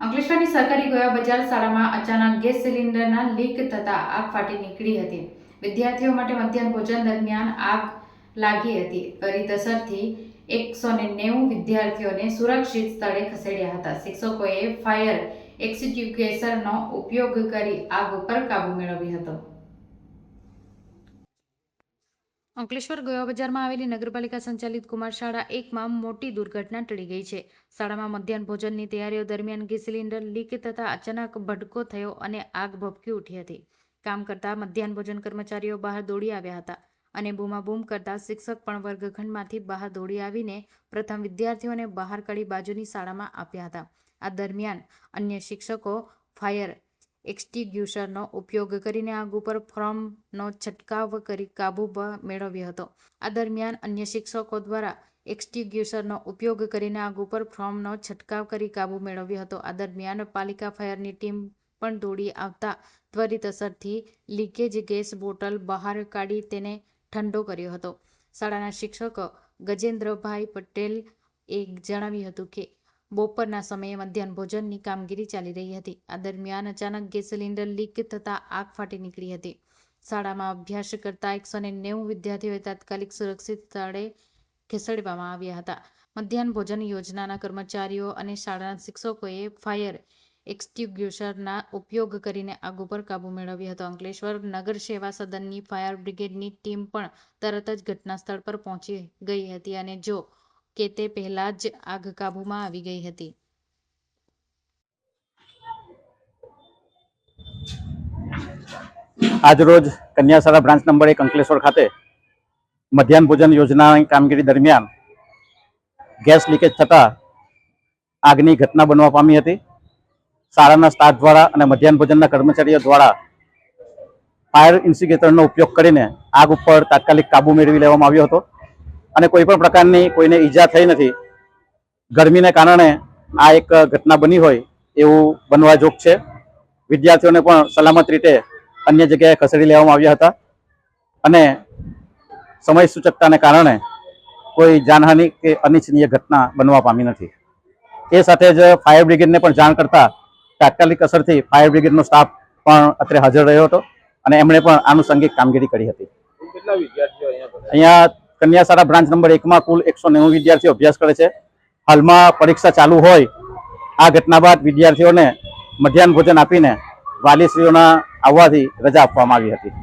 અંકલેશ્વરની સરકારી ગોયા બજાર શાળામાં અચાનક ગેસ સિલિન્ડરના લીક થતા આગ ફાટી નીકળી હતી. વિદ્યાર્થીઓ માટે મધ્યાહન ભોજન દરમિયાન આગ લાગી હતી. કરી અસરથી એકસો ને નેવું વિદ્યાર્થીઓને સુરક્ષિત સ્થળે ખસેડ્યા હતા. શિક્ષકોએ ફાયર એક્સિક્યુકેસરનો ઉપયોગ કરી આગ ઉપર કાબુ મેળવ્યો હતો. અંકલેશ્વર ગોયા બજારમાં આવેલી નગરપાલિકા સંચાલિત કુમાર શાળા એકમાં મોટી દુર્ઘટના ટળી ગઈ છે. શાળામાં મધ્યાહન ભોજનની તૈયારીઓ દરમિયાન ગેસ સિલિન્ડર લીક થતાં અચાનક ભડકો થયો અને આગ ભભકી ઉઠી હતી. કામ કરતા મધ્યાહન ભોજન કર્મચારીઓ બહાર દોડી આવ્યા હતા અને બૂમાબૂમ કરતા શિક્ષક પણ વર્ગખંડમાંથી બહાર દોડી આવીને પ્રથમ વિદ્યાર્થીઓને બહાર કાઢી બાજુની શાળામાં આપ્યા હતા. આ દરમિયાન અન્ય શિક્ષકો ફાયર એક્સટિગ્યુશરનો ઉપયોગ કરીને આગ ઉપર ફોર્મનો છંટકાવ કરી કાબુ મેળવ્યો હતો. આ દરમિયાન અન્ય શિક્ષકો દ્વારા એક્સટિગ્યુશરનો ઉપયોગ કરીને આગ ઉપર ફોર્મનો છંટકાવ કરી કાબુ મેળવ્યો હતો. આ દરમિયાન પાલિકા ફાયરની ટીમ પણ દોડી આવતા ત્વરિત અસરથી લીકેજ ગેસ બોટલ બહાર કાઢી તેને ઠંડો કર્યો હતો. શાળાના શિક્ષક ગજેન્દ્રભાઈ પટેલ એ જણાવ્યું હતું કે બપોરના સમયે મધ્યાહન ભોજનની કામગીરી ચાલી રહી હતી. આ દરમિયાન અચાનક ગેસ સિલિન્ડર લીક થતાં આગ ફાટી નીકળી હતી. શાળામાં અભ્યાસ કરતા એકસો ને નેવું વિદ્યાર્થીઓએ તાત્કાલિક સુરક્ષિત સ્થળે ખસેડવામાં આવ્યા હતા. મધ્યાહન ભોજન યોજનાના કર્મચારીઓ અને શાળાના શિક્ષકોએ ફાયર એક્સટિગ્યુશરના ઉપયોગ કરીને આગ ઉપર કાબુ મેળવ્યો હતો. અંકલેશ્વર નગર સેવા સદનની ફાયર બ્રિગેડની ટીમ પણ તરત જ ઘટના સ્થળ પર પહોંચી ગઈ હતી અને જો કે તે પહેલા જ આગ કાબૂમાં આવી ગઈ હતી. આજરોજ કન્યાશાળા બ્રાન્ચ નંબર એક અંકલેશ્વર ખાતે મધ્યાહન ભોજન યોજનાની કામગીરી દરમિયાન ગેસ લીકેજ થતાં આગની ઘટના બનવા પામી હતી. શાળાના સ્ટાફ દ્વારા અને મધ્યાહન ભોજનના કર્મચારીઓ દ્વારા ફાયર ઇન્સ્ટિગેટરનો ઉપયોગ કરીને આગ ઉપર તાત્કાલિક કાબુ મેળવી લેવામાં આવ્યો હતો. અને કોઈ પણ પ્રકારની કોઈને ઈજા થઈ નથી. ગરમીને કારણે આ એક ઘટના બની હોય એવું બનવા જોગ છે. વિદ્યાર્થીઓને પણ સલામત રીતે અન્ય જગ્યાએ ખસેડી લેવામાં આવ્યા હતા. અને સમય સૂચકતાને કારણે કોઈ જાનહાનિ કે અનિચ્છનીય ઘટના બનવા પામી નથી. એ સાથે જ ફાયર બ્રિગેડને પણ જાણ કરતા તાત્કાલિક અસરથી ફાયર બ્રિગેડનો સ્ટાફ પણ અત્રે હાજર રહ્યો હતો અને એમણે પણ આનુષંગિક કામગીરી કરી હતી? અહીંયા કન્યાશાળા બ્રાન્ચ નંબર એકમાં કુલ એકસો નેવું વિદ્યાર્થીઓ અભ્યાસ કરે છે. હાલમાં પરીક્ષા ચાલુ હોય, આ ઘટના બાદ વિદ્યાર્થીઓને મધ્યાહન ભોજન આપીને વાલીશ્રીઓના આવવાથી રજા આપવામાં આવી હતી.